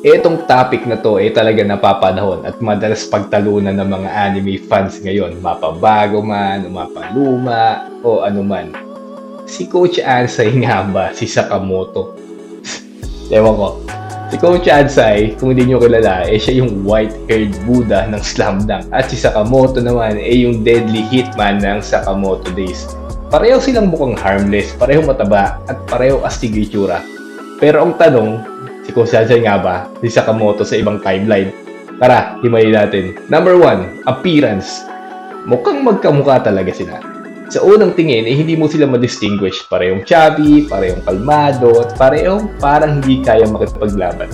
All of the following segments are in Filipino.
Etong topic na to ay talaga napapanahon at madalas pagtalunan ng mga anime fans ngayon, mapabago man, mapaluma, o ano man. Si Coach Ansay nga ba si Sakamoto? Ewan ko. Si Coach Ansay, kung hindi nyo kilala, eh siya yung white-haired Buddha ng Slam Dunk. At si Sakamoto naman ay yung deadly hitman ng Sakamoto Days. Pareho silang mukhang harmless, pareho mataba, at pareho astig itsura. Pero ang tanong, si Coach Ansay nga ba si Sakamoto sa ibang timeline? Tara, himayin natin. Number one, appearance. Mukhang magkamukha talaga sila. Sa unang tingin, eh, hindi mo sila ma-distinguish. Parehong chubby, parehong kalmado, at parehong parang hindi kaya makipaglaban.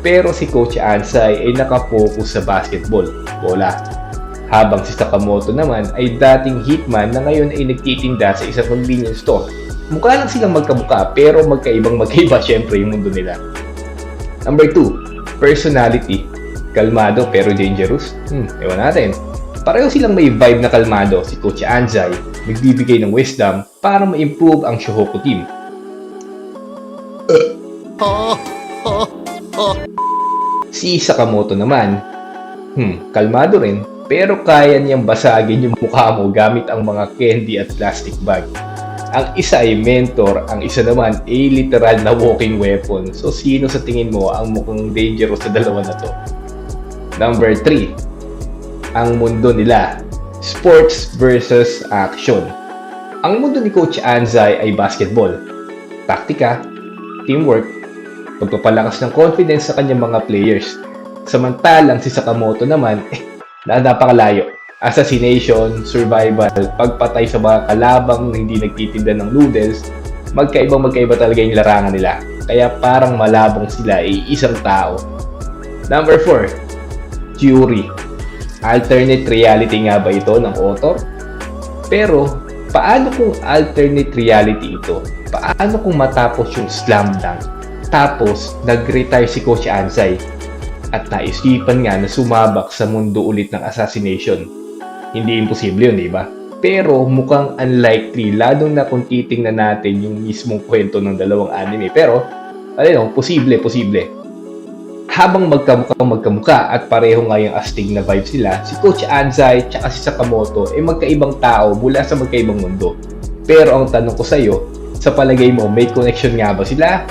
Pero si Coach Ansay ay nakapokus sa basketball, bola. Habang si Sakamoto naman ay dating hitman na ngayon ay nagtitinda sa isang convenience store. Mukha lang silang magkamukha pero magkaibang magkaiba syempre yung mundo nila. Number 2, personality. Kalmado pero dangerous? Hmm, ewan natin. Pareho silang may vibe na kalmado si Coach Anzai, nagbibigay ng wisdom para ma-improve ang Shohoku team. Si Sakamoto naman, hmm, kalmado rin, pero kaya niyang basagin yung mukha mo gamit ang mga candy at plastic bag. Ang isa ay mentor, ang isa naman ay literal na walking weapon. So sino sa tingin mo ang mukhang dangerous sa dalawa na to? Number 3. Ang mundo nila. Sports versus action. Ang mundo ni Coach Anzai ay basketball. Taktika, teamwork, pagpapalakas ng confidence sa kanyang mga players. Samantalang si Sakamoto naman, eh, na napakalayo. Assassination, survival, pagpatay sa mga kalabang na hindi nagtitinda ng noodles, magkaibang magkaiba talaga yung larangan nila. Kaya parang malabong sila ay isang tao. Number 4, Theory. Alternate reality nga ba ito ng author? Pero, paano kung alternate reality ito? Paano kung matapos yung slam dunk? Tapos, nag-retire si Coach Ansay at naisipan nga na sumabak sa mundo ulit ng assassination. Hindi imposible yun, di ba? Pero mukhang unlikely, lalo na kung titingnan natin yung mismong kwento ng dalawang anime. Pero, ano, posible, posible. Habang magkamukha magkamukha at pareho nga yung astig na vibes nila, si Coach Anzai at si Sakamoto ay magkaibang tao mula sa magkaibang mundo. Pero ang tanong ko sa'yo, sa palagay mo, may connection nga ba sila?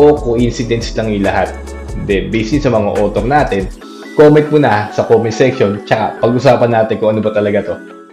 O coincidence lang yung lahat? Hindi, based sa mga author natin, comment mo na sa comment section, tsaka pag-usapan natin kung ano ba talaga to.